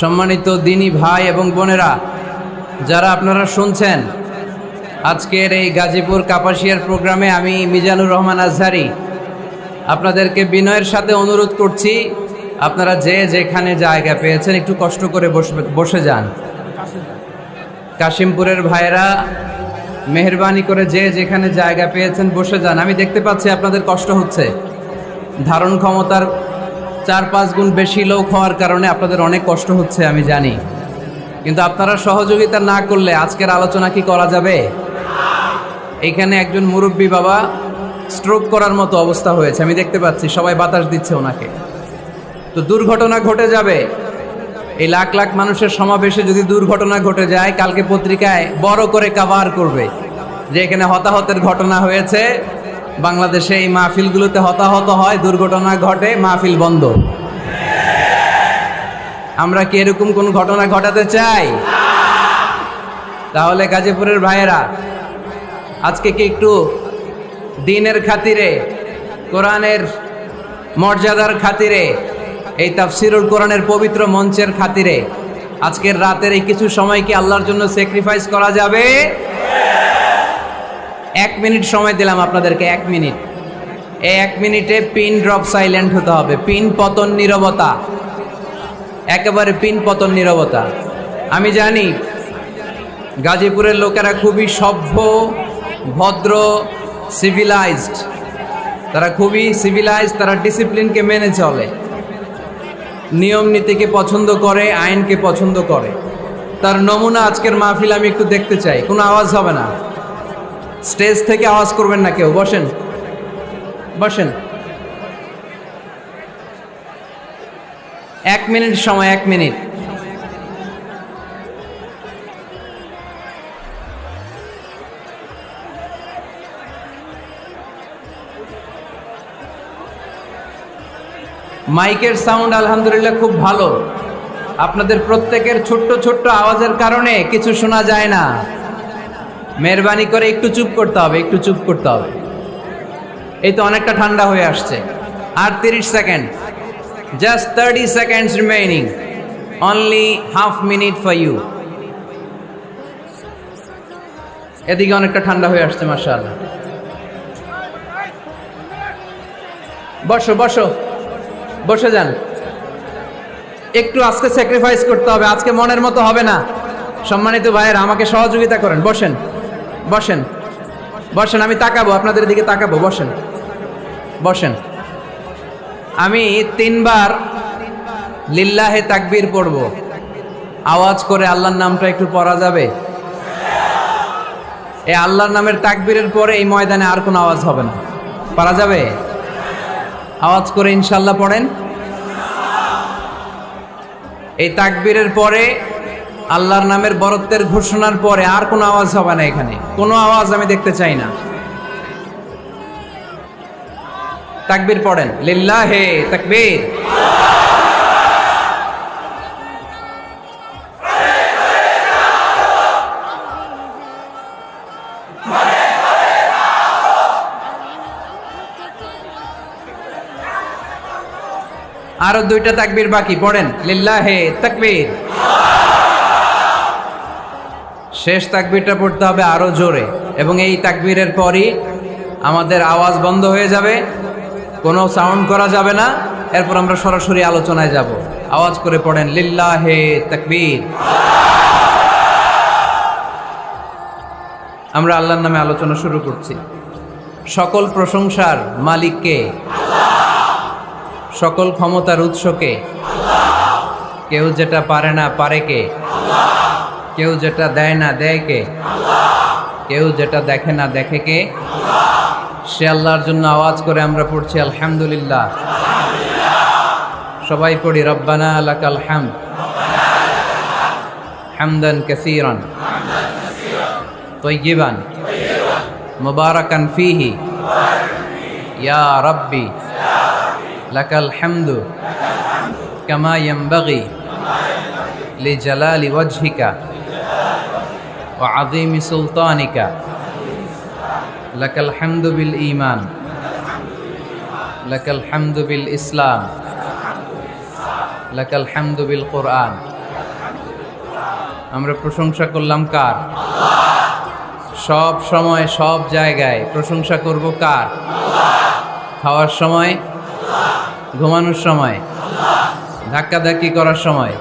সম্মানিত দিনী ভাই এবং বোনেরা, যারা আপনারা শুনছেন, আজকের এই গাজীপুর কাপাসিয়ার প্রোগ্রামে আমি মিজানুর রহমান আজহারি আপনাদেরকে বিনয়ের সাথে অনুরোধ করছি, আপনারা যে যেখানে জায়গা পেয়েছেন, একটু কষ্ট করে বসে যান। কাশিমপুরের ভাইয়েরা, মেহরবানি করে যে যেখানে জায়গা পেয়েছেন, বসে যান। আমি দেখতে পাচ্ছি আপনাদের কষ্ট হচ্ছে। ধারণ ক্ষমতার চার পাঁচ গুণ বেশি লোক হওয়ার কারণে আপনাদের অনেক কষ্ট হচ্ছে, আমি জানি। কিন্তু আপনারা সহযোগিতা না করলে আজকের আলোচনা কি করা যাবে? এখানে একজন মুরব্বী বাবা স্ট্রোক করার মতো অবস্থা হয়েছে, আমি দেখতে পাচ্ছি, সবাই বাতাস দিচ্ছে ওনাকে। তো দুর্ঘটনা ঘটে যাবে। এই লাখ লাখ মানুষের সমাবেশে যদি দুর্ঘটনা ঘটে যায়, কালকে পত্রিকায় বড় করে কাভার করবে যে এখানে হতাহতের ঘটনা হয়েছে। বাংলাদেশে এই মাহফিলগুলোতে হতাহত হয়, দুর্ঘটনা ঘটে, মাহফিল বন্ধ। আমরা কি এরকম কোন ঘটনা ঘটাতে চাই? তাহলে গাজীপুরের ভাইয়েরা, আজকে কি একটু দিনের খাতিরে, কোরআনের মর্যাদার খাতিরে, এই তাফসিরুল কোরআনের পবিত্র মঞ্চের খাতিরে, আজকের রাতের এই কিছু সময় কি আল্লাহর জন্য স্যাক্রিফাইস করা যাবে? এক মিনিট সময় দিলাম আপনাদেরকে, এক মিনিট। এই এক মিনিটে পিন ড্রপ সাইলেন্ট হতে হবে। পিন পতন নীরবতা। একেবারে পিন পতন নীরবতা। আমি জানি গাজীপুরের লোকেরা খুবই সভ্য, ভদ্র সিভিলাইজড তারা খুবই সিভিলাইজ তারা ডিসিপ্লিনকে মেনে চলে। নিয়ম নীতিকে পছন্দ করে, আইনকে পছন্দ করে। তার নমুনা আজকের মাহফিল আমি একটু দেখতে চাই। কোনো আওয়াজ হবে না? স্টেজ থেকে আওয়াজ করবেন না কেউ। বসেন। বসেন। এক মিনিট সময়, এক মিনিট। মাইকের সাউন্ড আলহামদুলিল্লাহ খুব ভালো। আপনাদের প্রত্যেকের ছোট্ট ছোট্ট আওয়াজের কারণে কিছু শোনা যায় না। মেহরবানি করে একটু চুপ করতে হবে, একটু চুপ করতে হবে। এই তো অনেকটা ঠান্ডা হয়ে আসছে। আর তিরিশ second. Just thirty seconds remaining only half minute for you এদিকে অনেকটা ঠান্ডা হয়ে আসছে মার্শাল বসো বসো। বসে যান। একটু আজকে স্যাক্রিফাইস করতে হবে, আজকে মনের মতো হবে না। সম্মানিত ভাইয়েরা, আমাকে সহযোগিতা করেন, বসেন। বসেন। বসেন, আমি তাকাবো, আপনাদের দিকে তাকাবো, বসেন। বসেন। আমি তিনবার লিল্লাহে তাকবীর পড়ব। আওয়াজ করে আল্লাহর নামটা একটু পড়া যাবে? এই আল্লাহর নামের তাকবীরের পরে এই ময়দানে আর কোনো আওয়াজ হবে না। পারা যাবে? আওয়াজ করে ইনশাল্লাহ পড়েন। এই তাকবীরের পরে আল্লাহর নামের বরত্বের ঘোষণার পরে আর কোনো আওয়াজ হবে না এখানে। কোনো আওয়াজ আমি দেখতে চাই না। তাকবীর পড়েন। লিল্লাহে তাকবীর। আরও দুইটা তাকবীর বাকি। পড়েন। লিল্লাহে তাকবীর। শেষ তাকবীরটা পড়তে হবে আরও জোরে। এবং এই তাকবীরের পরই আমাদের আওয়াজ বন্ধ হয়ে যাবে। কোনো সাউন্ড করা যাবে না। এরপর আমরা সরাসরি আলোচনায় যাব। আওয়াজ করে পড়েন, লিল্লাহে তাকবীর। আমরা আল্লাহর নামে আলোচনা শুরু করছি। সকল প্রশংসার মালিককে সকল ক্ষমতার উৎসকে কেউ যেটা পারে না পারে কে? কেউ যেটা দেয় না দেয় কে? কেউ যেটা দেখে না দেখে কে? সে আল্লাহর জন্য আওয়াজ করে আমরা পড়ছি, আলহামদুলিল্লাহ। সবাই পড়ি, রব্বানা আলাকাল হাম হামদান কাসিরান। তৈগিবান মুবারাকান ফিহি। ইয়া রব্বি, লাকাল হামদু কামা ইয়ামবাগি লিজালালি ওয়াজহিকা। وعظيم سلطانك لك الحمد بالإيمان لك الحمد بالإسلام لك الحمد بالقرآن আমরা প্রশংসা করলাম কার সব সময় সব জায়গায় প্রশংসা করব কার খাওয়ার সময় ঘুমানোর সময় ধাক্কাধাক্কি করার সময়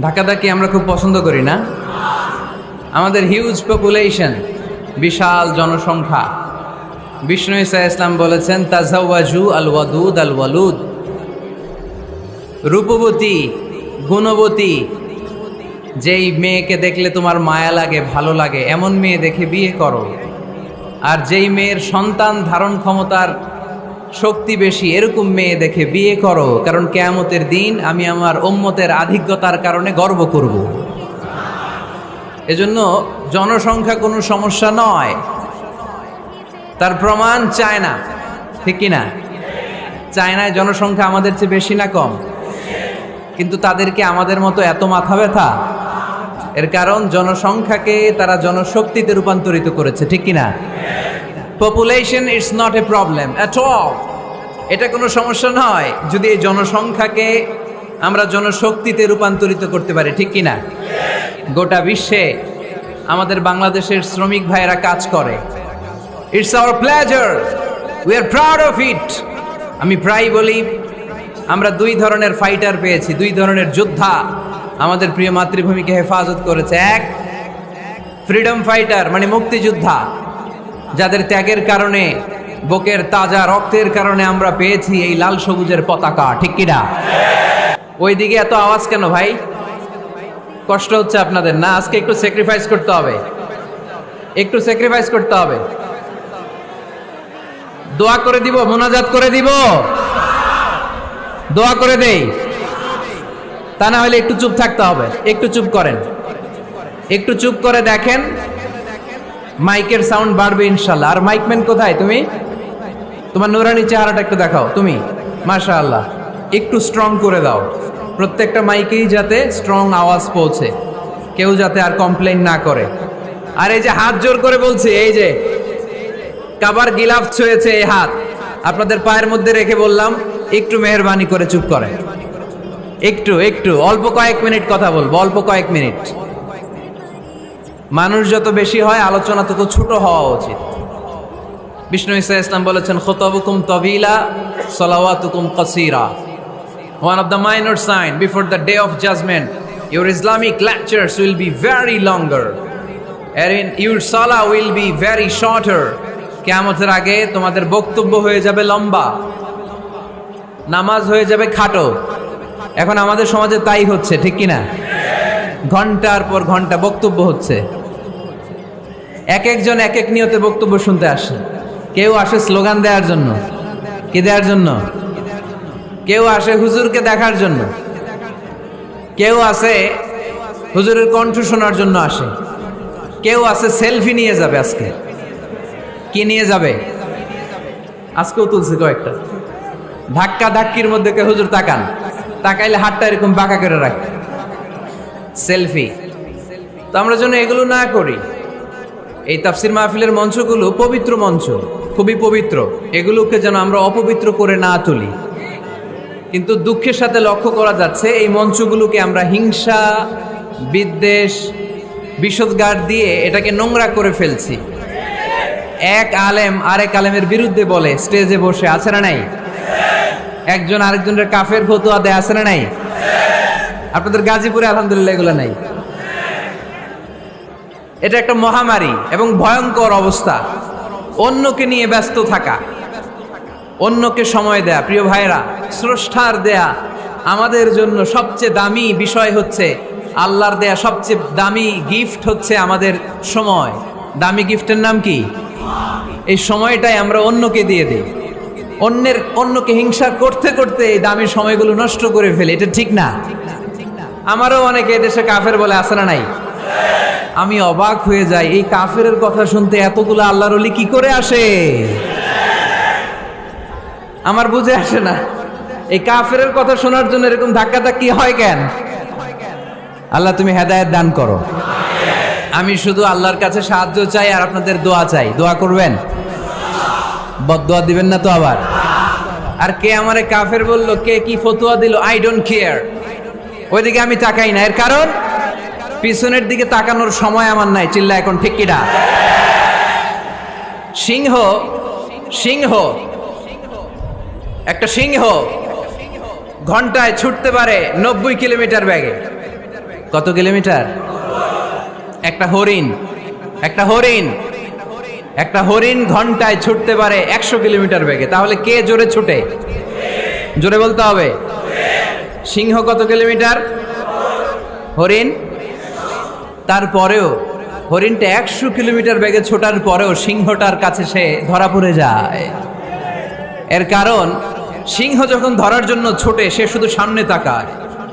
ধাক্কাধাক্কি আমরা খুব পছন্দ করি না। আমাদের হিউজ পপুলেশন বিশাল জনসংখ্যা। বিষ্ণু ইসা ইসলাম বলেছেন, তাজাওয়াজু আল ওয়াদুদ আল ওয়ালুদ রূপবতী, গুণবতী, যেই মেয়েকে দেখলে তোমার মায়া লাগে, ভালো লাগে, এমন মেয়ে দেখে বিয়ে করো। আর যেই মেয়ের সন্তান ধারণ ক্ষমতার শক্তি বেশি, এরকম মেয়ে দেখে বিয়ে করো, কারণ কেয়ামতের দিন আমি আমার ওম্মতের আধিক্যতার কারণে গর্ব করব। এজন্য জনসংখ্যা কোনো সমস্যা নয়। তার প্রমাণ চায়না, ঠিক কিনা? চায়নায় জনসংখ্যা আমাদের চেয়ে বেশি না কম? কিন্তু তাদেরকে আমাদের মতো এত মাথা ব্যথা? এর কারণ জনসংখ্যাকে তারা জনশক্তিতে রূপান্তরিত করেছে, ঠিক কিনা? Population it's not a problem at all এটা কোনো সমস্যা নয় যদি এই জনসংখ্যাকে আমরা জনশক্তিতে রূপান্তরিত করতে পারি, ঠিক কিনা? গোটা বিশ্বে আমাদের বাংলাদেশের শ্রমিক ভাইয়েরা কাজ করে। It's our pleasure we are proud of it আমি প্রায় বলি, আমরা দুই ধরনের ফাইটার পেয়েছি, দুই ধরনের যোদ্ধা আমাদের প্রিয় মাতৃভূমিকে হেফাজত করেছে। এক ফ্রিডম ফাইটার মানে মুক্তিযোদ্ধা। যাদের ত্যাগের কারণে, বুকের তাজা রক্তের কারণে আমরা পেয়েছি এই লাল সবুজের পতাকা, ঠিক কিনা? ওইদিকে এত আওয়াজ কেন ভাই? কষ্ট হচ্ছে আপনাদের না? আজকে একটু স্যাক্রিফাইস করতে হবে। একটু স্যাক্রিফাইস করতে হবে। দোয়া করে দিব, মোনাজাত করে দিব। দোয়া করে দেই। তা না হলে একটু চুপ থাকতে হবে। একটু চুপ করেন। একটু চুপ করে দেখেন। মাইকের সাউন্ড বাড়বে ইনশাল্লাহ। আর মাইকম্যান কোথায় তুমি? তোমার নুরানি চেহারাটা একটু দেখাও। তুমি? মাশা আল্লাহ একটু স্ট্রং করে দাও। প্রত্যেকটা মাইকেই যাতে স্ট্রং আওয়াজ পৌঁছে। কেউ যাতে আর কমপ্লেন না করে। আর এই যে হাত জোর করে বলছি, এই যে কাবার গিলাফ ছুঁয়েছে এই হাত। আপনাদের পায়ের মধ্যে রেখে বললাম, একটু মেহরবানি করে চুপ করে একটু একটু, অল্প কয়েক মিনিট কথা বলব, অল্প কয়েক মিনিট। মানুষ যত বেশি হয় আলোচনা তত ছোট হওয়া উচিত। বিষ্ণু ইসা ইসলাম বলেছেন খতবুকুম তবিলা সলাওয়াতুকুম কসিরা। One of the minor sign before the of judgment, your Islamic lectures will be very longer, and in your salah will be very shorter. কেয়ামতের আগে তোমাদের বক্তব্য হয়ে যাবে লম্বা। নামাজ হয়ে যাবে খাটো। এখন আমাদের সমাজে তাই হচ্ছে ঠিক কিনা? ঘণ্টার পর ঘণ্টা বক্তব্য হচ্ছে। এক একজন এক এক নিয়তে বক্তব্য শুনতে আসে। কেউ আসে স্লোগান দেওয়ার জন্য। কি দেওয়ার জন্য? কেউ আসে হুজুরকে দেখার জন্য। কেউ আসে হুজুরের কণ্ঠ শোনার জন্য আসে। কেউ আসে সেলফি নিয়ে যাবে আজকে। কি নিয়ে যাবে? আজকেও তুলছে কয়েকটা। ধাক্কা ধাক্কির মধ্যে কে হুজুর তাকান। তাকাইলে হাতটা এরকম বাঁকা করে রাখে। সেলফি। তো আমরা যেন এগুলো না করি। এই তাফসির মাহফিলের মঞ্চগুলো পবিত্র মঞ্চ, খুবই পবিত্র। এগুলোকে যেন আমরা অপবিত্র করে না তুলি। কিন্তু দুঃখের সাথে লক্ষ্য করা যাচ্ছে, এই মঞ্চগুলোকে আমরা হিংসা, বিদ্বেষ, বিষদগার দিয়ে এটাকে নোংরা করে ফেলছি। এক আলেম আরেক আলেমের বিরুদ্ধে বলে, স্টেজে বসে আছে না নাই? একজন আরেকজনের কাফের ফতুয়া দেয় আছে না নাই? আপনাদের গাজীপুরে আলহামদুলিল্লাহ এগুলো নাই। এটা একটা মহামারী এবং ভয়ঙ্কর অবস্থা। অন্যকে নিয়ে ব্যস্ত থাকা, অন্যকে সময় দেয়া। প্রিয় ভাইরা স্রষ্টার দেয়া আমাদের জন্য সবচেয়ে দামি বিষয় হচ্ছে, আল্লাহর দেয়া সবচেয়ে দামি গিফট হচ্ছে আমাদের সময়। দামি গিফটের নাম কি? এই সময়টাই আমরা অন্যকে দিয়ে দিই। অন্যের, অন্যকে হিংসা করতে করতে এই দামি সময়গুলো নষ্ট করে ফেলে। এটা ঠিক না? আমারও অনেকে দেশে কাফের বলে আসে নাই? আমি অবাক হয়ে যাই। এই কাফের কথা শুনতে এতগুলো আল্লাহর অলি কি করে আসে? আমার বুঝে আসে না। এই কাফের কথা শোনার জন্য এরকম ধাক্কা ধাক্কি হয় কেন? আল্লাহ, তুমি হেদায়েত দান করো। আমি শুধু আল্লাহর কাছে সাহায্য চাই আর আপনাদের দোয়া চাই। দোয়া করবেন? বদোয়া দিবেন না তো আবার? আর কে আমারে কাফের বলল, কে কি ফতুয়া দিল? আই ডোন্ট কেয়ার ওইদিকে আমি তাকাই না। এর কারণ? পিছনের দিকে তাকানোর সময় আমার নাই, চিল্লা এখন, ঠিক সিংহ সিংহ, একটা সিংহ ঘন্টায় ছুটতে পারে নব্বই কিলোমিটার ব্যাগে কত কিলোমিটার? একটা হরিণ একটা হরিণ একটা হরিণ ঘন্টায় ছুটতে পারে একশো কিলোমিটার বেগে। তাহলে কে জোরে ছুটে? জোরে বলতে হবে। সিংহ কত কিলোমিটার? হরিণ তারপরেও হরিণটা একশো কিলোমিটার বেগে ছোটার পরেও সিংহটার কাছে সে ধরা পড়ে যায়। এর কারণ, সিংহ যখন ধরার জন্য ছোটে, সে শুধু সামনে তাকায়,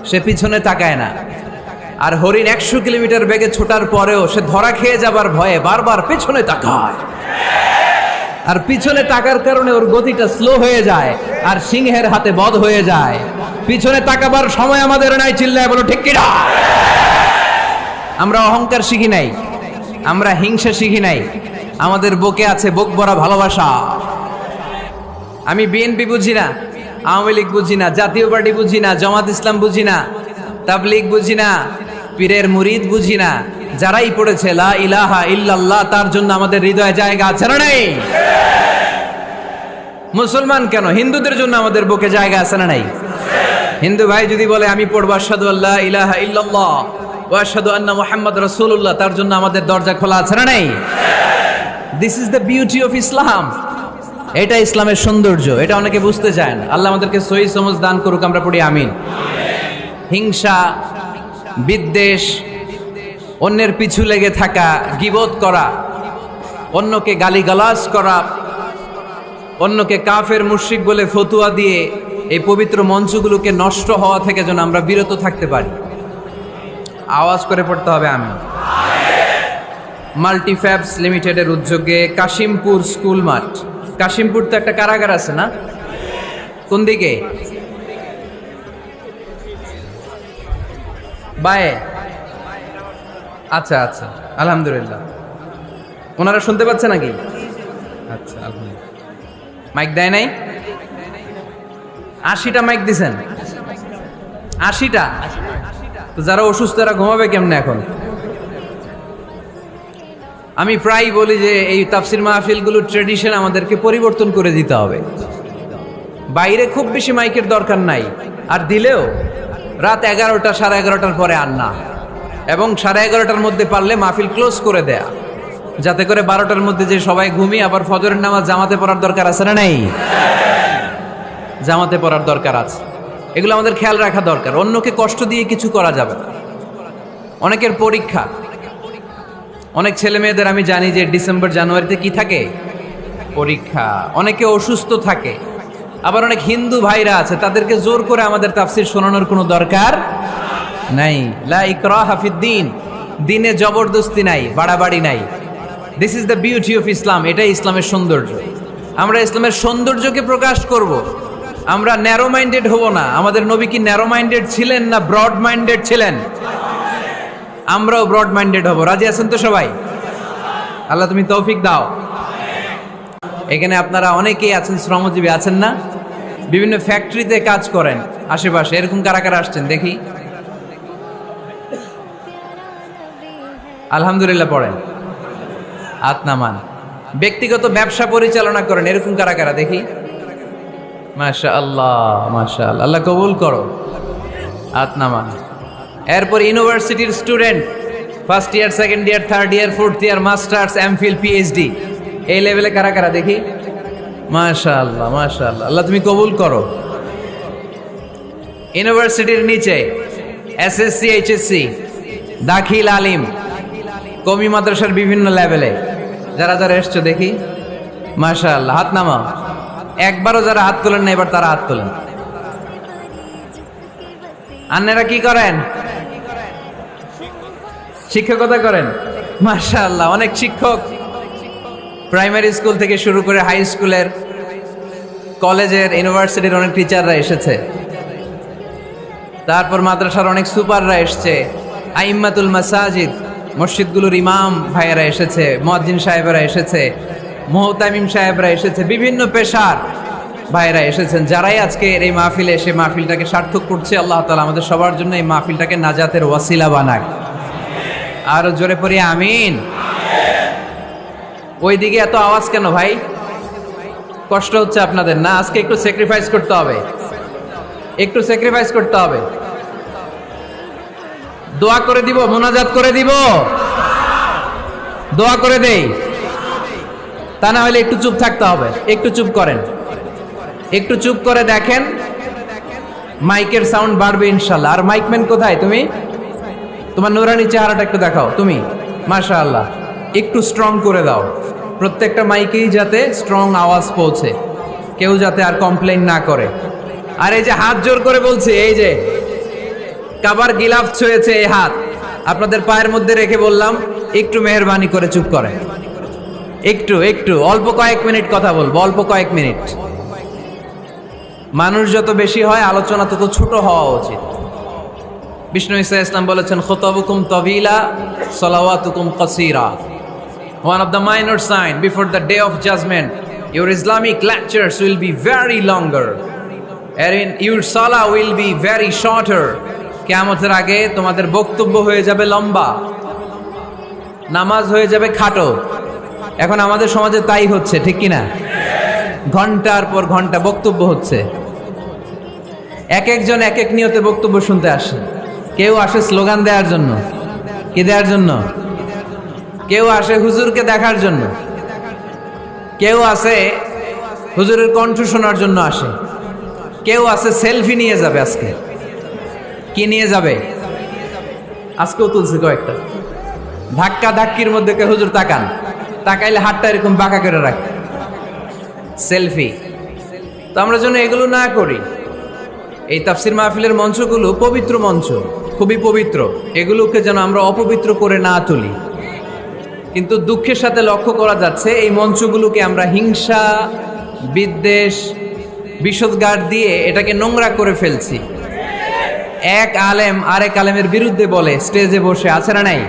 সে পিছনে তাকায় না। আর হরিণ একশো কিলোমিটার বেগে ছোটার পরেও সে ধরা খেয়ে যাবার ভয়ে বারবার পেছনে তাকায়। আর পিছনে তাকার কারণে ওর গতিটা স্লো হয়ে যায় আর সিংহের হাতে বধ হয়ে যায়। পিছনে তাকাবার সময় আমাদের নাই, চিল্লায় বলো, ঠিক কিনা? আমরা অহংকার শিখি নাই, আমরা হিংসা শিখি নাই, আমাদের বুকে আছে বুক ভরা ভালোবাসা। আমি বিএনপি বুঝি না, আওয়ামী লীগ বুঝি না, জাতীয় পার্টি বুঝি না, জামাত ইসলাম বুঝি না, তাবলিগ বুঝি না, পীরের মুরিদ বুঝি না, যারাই পড়েছে, লা ইলাহা ইল্লাল্লাহ, তার জন্য আমাদের হৃদয়ে জায়গা আছে না নাই? মুসলমান কেন? হিন্দুদের জন্য আমাদের বুকে জায়গা আছে না নাই? হিন্দু ভাই যদি বলে, আমি পড়ব আল্লাহ ইলাহা ইল্লাল্লাহ। ওয়া আশহাদু আন্না মুহাম্মদ রাসূলুল্লাহ, তার জন্য আমাদের দরজা খোলা আছে না নাই? This is the beauty of Islam এটা ইসলামের সৌন্দর্য, এটা অনেকে বুঝতে চায় না। আল্লাহ আমাদেরকে সহি সমজ দান করুক, আমরা পড়ি আমিন। হিংসা, বিদ্বেষ, অন্যের পিছু লেগে থাকা গিবোধ করা, অন্যকে গালিগালাজ করা, অন্যকে কাফের, মুশরিক বলে ফতুয়া দিয়ে এই পবিত্র মঞ্চগুলোকে নষ্ট হওয়া থেকে যেন আমরা বিরত থাকতে পারি। আওয়াজ করে পড়তে হবে আমি মাল্টিফ্যাবস লিমিটেডের উদ্যোগে কাশিমপুর স্কুল মাঠ। কাশিমপুর তো একটা কারাগার আছে না? কোন দিকে? বায়ে। আচ্ছা আচ্ছা আলহামদুলিল্লাহ। ওনারা শুনতে পাচ্ছে নাকি? আচ্ছা আলহামদুলিল্লাহ। মাইক দেয় নাই? আশিটা মাইক দিছেন? আশিটা? যারা অসুস্থ, এরা ঘুমাবে কেমনে এখন? আমি প্রায় বলি যে এই তাফসির মাহফিলগুলোর ট্রেডিশন আমাদেরকে পরিবর্তন করে দিতে হবে। বাইরে খুব বেশি মাইকের দরকার নাই। আর দিলেও রাত এগারোটা, সাড়ে এগারোটার পরে আর না। এবং সাড়ে এগারোটার মধ্যে পারলে মাহফিল ক্লোজ করে দেয়া। যাতে করে বারোটার মধ্যে যে সবাই ঘুমিয়ে আবার ফজরের নামাজ জামাতে পড়ার দরকার আছে না নাই? জামাতে পড়ার দরকার আছে। এগুলো আমাদের খেয়াল রাখা দরকার। অন্যকে কষ্ট দিয়ে কিছু করা যাবে না। অনেকের পরীক্ষা। অনেক ছেলে মেয়েদের আমি জানি যে ডিসেম্বর, জানুয়ারিতে কি থাকে? পরীক্ষা। অনেকে অসুস্থ থাকে। আবার অনেক হিন্দু ভাইরা আছে, তাদেরকে জোর করে আমাদের তাফসির শোনানোর কোনো দরকার নাই। লা ইকরাহা ফিদ্দিন দিনে জবরদস্তি নাই, বাড়াবাড়ি নাই। This is the beauty of Islam এটাই ইসলামের সৌন্দর্য। আমরা ইসলামের সৌন্দর্যকে প্রকাশ করব। আমরা ন্যারো মাইন্ডেড হব না। আমাদের নবী কি ন্যারো মাইন্ডেড ছিলেন না ব্রড মাইন্ডেড ছিলেন? আমরাও ব্রড মাইন্ডেড হব। রাজি আছেন তো সবাই? আল্লাহ তুমি তৌফিক দাও। এখানে আপনারা অনেকেই আছেন, শ্রমজীবী আছেন না? বিভিন্ন ফ্যাক্টরিতে কাজ করেন আশেপাশে। এরকম কারা কারা আসছেন? দেখি। আলহামদুলিল্লাহ পড়েন। আতনামান ব্যক্তিগত ব্যবসা পরিচালনা করেন। এরকম কারা কারা? দেখি। মাশা আল্লাহ মাশা আল্লাহ আল্লাহ কবুল করো। আতনামান এরপর ইউনিভার্সিটির student first year second year third year fourth year masters MPhil PhD এই লেভেলে কারা কারা দেখি? মাশা আল্লাহ মাশা আল্লাহ আল্লাহ তুমি কবুল করো। ইউনিভার্সিটির নিচে এসএসসি এইচএসসি দাখিল আলিম। কমি মাদ্রাসার বিভিন্ন লেভেলে। যারা যারা এসছো দেখি। মাশা আল্লাহ হাত নামাও। একবারও যারা হাত তোলেন না, এবার তারা হাত তোলেন। আন্নেরা কি করেন? শিক্ষকতা করেন? মাশা অনেক শিক্ষক। প্রাইমারি স্কুল থেকে শুরু করে হাই স্কুলের, কলেজের, ইউনিভার্সিটির অনেক টিচাররা এসেছে। তারপর মাদ্রাসার অনেক সুপাররা এসছে। আইম্মাতুল মাসাজিদ, মসজিদগুলোর ইমাম ভাইয়েরা এসেছে, মুয়াজ্জিন সাহেবেরা এসেছে। মোহতামিম সাহেবরা এসেছে, বিভিন্ন পেশার ভাইরা এসেছেন। যারাই আজকে এই মাহফিলে এসে মাহফিলটাকে সার্থক করছে, আল্লাহ তালা আমাদের সবার জন্য এই মাহফিলটাকে নাজাতের ওয়াসিলা বানায়। আরও জোরে পড়ি, আমিন। ওইদিকে এত আওয়াজ কেন ভাই? কষ্ট হচ্ছে আপনাদের না? আজকে একটু স্যাক্রিফাইস করতে হবে। একটু স্যাক্রিফাইস করতে হবে। দোয়া করে দিব, মোনাজাত করে দিব। দোয়া করে দেই। তা না হলে একটু চুপ থাকতে হবে। একটু চুপ করেন। একটু চুপ করে দেখেন, মাইকের সাউন্ড বাড়বে ইনশাল্লাহ। আর মাইকম্যান কোথায় তুমি? তোমার নুরানি চেহারাটা একটু দেখাও। তুমি? মাশা আল্লাহ একটু স্ট্রং করে দাও। প্রত্যেকটা মাইকেই যাতে স্ট্রং আওয়াজ পৌঁছে। কেউ যাতে আর কমপ্লেন না করে। আর এই যে হাত জোর করে বলছি, এই যে কাবার গিলাফ ছুঁয়েছে এই হাত। আপনাদের পায়ের মধ্যে রেখে বললাম, একটু মেহরবানি করে চুপ করেন। একটু একটু অল্প কয়েক মিনিট কথা বলব অল্প কয়েক মিনিট। মানুষ যত বেশি হয় আলোচনা তত ছোট হওয়া উচিত। বিষ্ণু ইসা ইসলাম বলেছেন খোতাবুকুম তবিলা সলাওয়াতুকুম কসিরা। One of the minor sign before the day of judgment, your Islamic will be very longer. And in your salah will be very shorter. কেয়ামতের আগে তোমাদের বক্তব্য হয়ে যাবে লম্বা। নামাজ হয়ে যাবে খাটো। এখন আমাদের সমাজে তাই হচ্ছে, ঠিক কিনা? ঘণ্টার পর ঘণ্টা বক্তব্য হচ্ছে। এক একজন এক এক নিয়তে বক্তব্য শুনতে আসে। কেউ আসে স্লোগান দেওয়ার জন্য। কি দেওয়ার জন্য? কেউ আসে হুজুরকে দেখার জন্য। কেউ আসে হুজুরের কণ্ঠ শোনার জন্য আসে। কেউ আসে সেলফি নিয়ে যাবে আজকে। কি নিয়ে যাবে? আজকেও তুলছে কয়েকটা। ধাক্কা ধাক্কির মধ্যে কে হুজুর তাকান। তাকাইলে হাতটা এরকম বাঁকা করে রাখে। সেলফি। তো আমরা যেন এগুলো না করি। এই তাফসির মাহফিলের মঞ্চগুলো পবিত্র মঞ্চ, খুবই পবিত্র। এগুলোকে যেন আমরা অপবিত্র করে না তুলি। কিন্তু দুঃখের সাথে লক্ষ্য করা যাচ্ছে, এই মঞ্চগুলোকে আমরা হিংসা, বিদ্বেষ, বিষদগার দিয়ে এটাকে নোংরা করে ফেলছি। এক আলেম আরেক আলেমের বিরুদ্ধে বলে, স্টেজে বসে, আছে না নাই?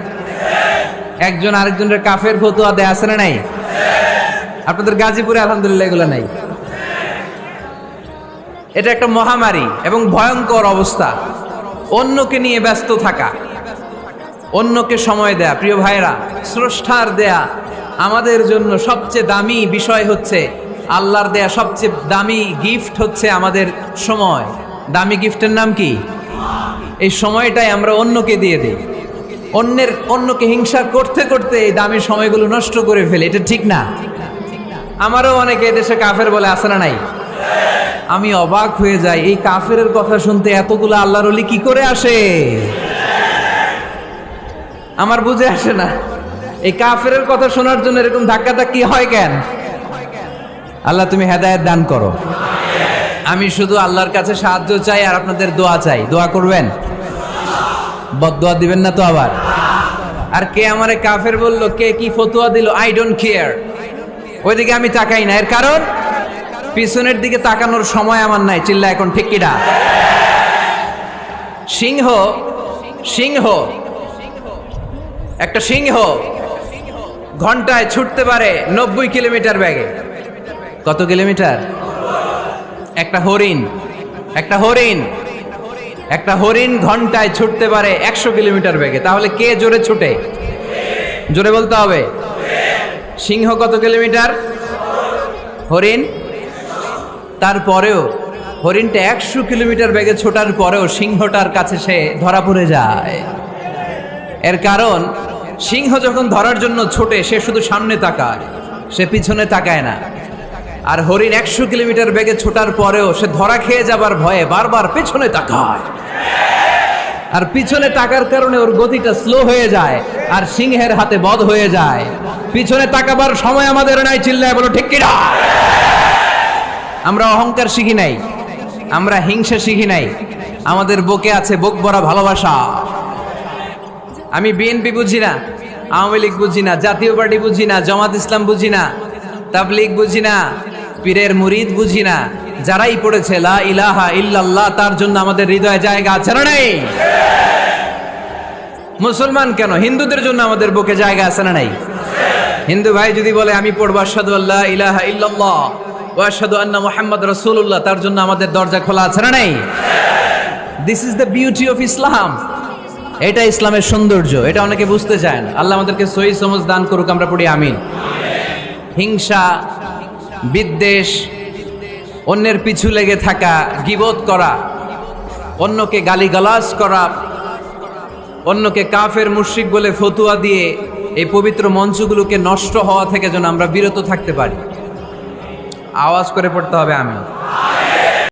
একজন আরেকজনের কাফের ফতুয়া দেয় আছে না নাই? আপনাদের গাজীপুরে আলহামদুলিল্লাহ এগুলো নাই। এটা একটা মহামারী এবং ভয়ঙ্কর অবস্থা। অন্যকে নিয়ে ব্যস্ত থাকা, অন্যকে সময় দেয়া। প্রিয় ভাইরা স্রষ্টার দেয়া আমাদের জন্য সবচেয়ে দামি বিষয় হচ্ছে, আল্লাহর দেয়া সবচেয়ে দামি গিফট হচ্ছে আমাদের সময়। দামি গিফটের নাম কি? এই সময়টাই আমরা অন্যকে দিয়ে দিই। অন্যের, অন্যকে হিংসা করতে করতে এই দামি সময়গুলো নষ্ট করে ফেলে। এটা ঠিক না? আমারও অনেকে দেশে কাফের বলে আসে না নাই? আমি অবাক হয়ে যাই, এই কাফের কথা শুনতে এতগুলো আল্লাহর অলি কি করে আসে? আমার বুঝে আসে না। এই কাফের কথা শোনার জন্য এরকম ধাক্কা ধাক্কি হয় কেন? আল্লাহ, তুমি হেদায়েত দান করো। আমি শুধু আল্লাহর কাছে সাহায্য চাই আর আপনাদের দোয়া চাই। দোয়া করবেন? বদোয়া দিবেন না তো আবার? আর কে আমারে কাফের বলল, কে কি ফতুয়া দিল? আই ডোন্ট কেয়ার ওইদিকে আমি তাকাই না। এর কারণ? পিছনের দিকে তাকানোর সময় আমার নাই। চিল্লা এখন, ঠিক কিনা? সিংহ সিংহ। একটা সিংহ ঘন্টায় ছুটতে পারে নব্বই কিলোমিটার ব্যাগে কত কিলোমিটার? একটা হরিণ একটা হরিণ। একটা হরিণ ঘন্টায় ছুটতে পারে একশো কিলোমিটার বেগে। তাহলে কে জোরে ছুটে? জোরে বলতে হবে। সিংহ কত কিলোমিটার? হরিণ? তারপরেও হরিণটা একশো কিলোমিটার বেগে ছোটার পরেও সিংহটার কাছে সে ধরা পড়ে যায়। এর কারণ, সিংহ যখন ধরার জন্য ছোটে, সে শুধু সামনে তাকায়, সে পিছনে তাকায় না। আর হরিণ একশো কিলোমিটার বেগে ছোটার পরেও সে ধরা খেয়ে যাবার ভয়ে বারবার পেছনে তাকায়। আর পিছনে টাকার কারণে ওর গতিটা স্লো হয়ে যায় আর সিংহের হাতে বধ হয়ে যায়। পিছনে তাকাবার সময় আমাদের নাই, চিল্লায় বলো, ঠিক কিনা? আমরা অহংকার শিখি নাই, আমরা হিংসা শিখি নাই, আমাদের বুকে আছে বুক ভরা ভালোবাসা। আমি বিএনপি বুঝি না, আওয়ামী লীগ বুঝি না, জাতীয় পার্টি বুঝি না, জামাত ইসলাম বুঝি না, তাবলিগ বুঝি না, পীরের মুরিদ বুঝি না যারাই পড়েছে, লা ইলাহা ইল্লাল্লাহ তার জন্য আমাদের হৃদয়ে জায়গা আছে না নাই? মুসলমান কেন? হিন্দুদের জন্য আমাদের বুকে জায়গা আছে না নাই? হিন্দু ভাই যদি বলে, আমি পড়ব আশহাদু আল্লাহ ইলাহা ইল্লাল্লাহ ওয়াশহাদু আন্না মুহাম্মদ রাসূলুল্লাহ তার জন্য আমাদের দরজা খোলা আছে না নাই? This is the beauty of Islam এটা ইসলামের সৌন্দর্য, এটা অনেকে বুঝতে চায় না। আল্লাহ আমাদেরকে সহি সমজ দান করুক, আমরা পড়ি, আমিন। হিংসা, বিদ্বেষ অন্যের পিছু লেগে থাকা গিবোধ করা, অন্যকে গালিগালাজ করা, অন্যকে কাফের মুশ্রিক বলে ফতুয়া দিয়ে এই পবিত্র মঞ্চগুলোকে নষ্ট হওয়া থেকে যেন আমরা বিরত থাকতে পারি। আওয়াজ করে পড়তে হবে আমি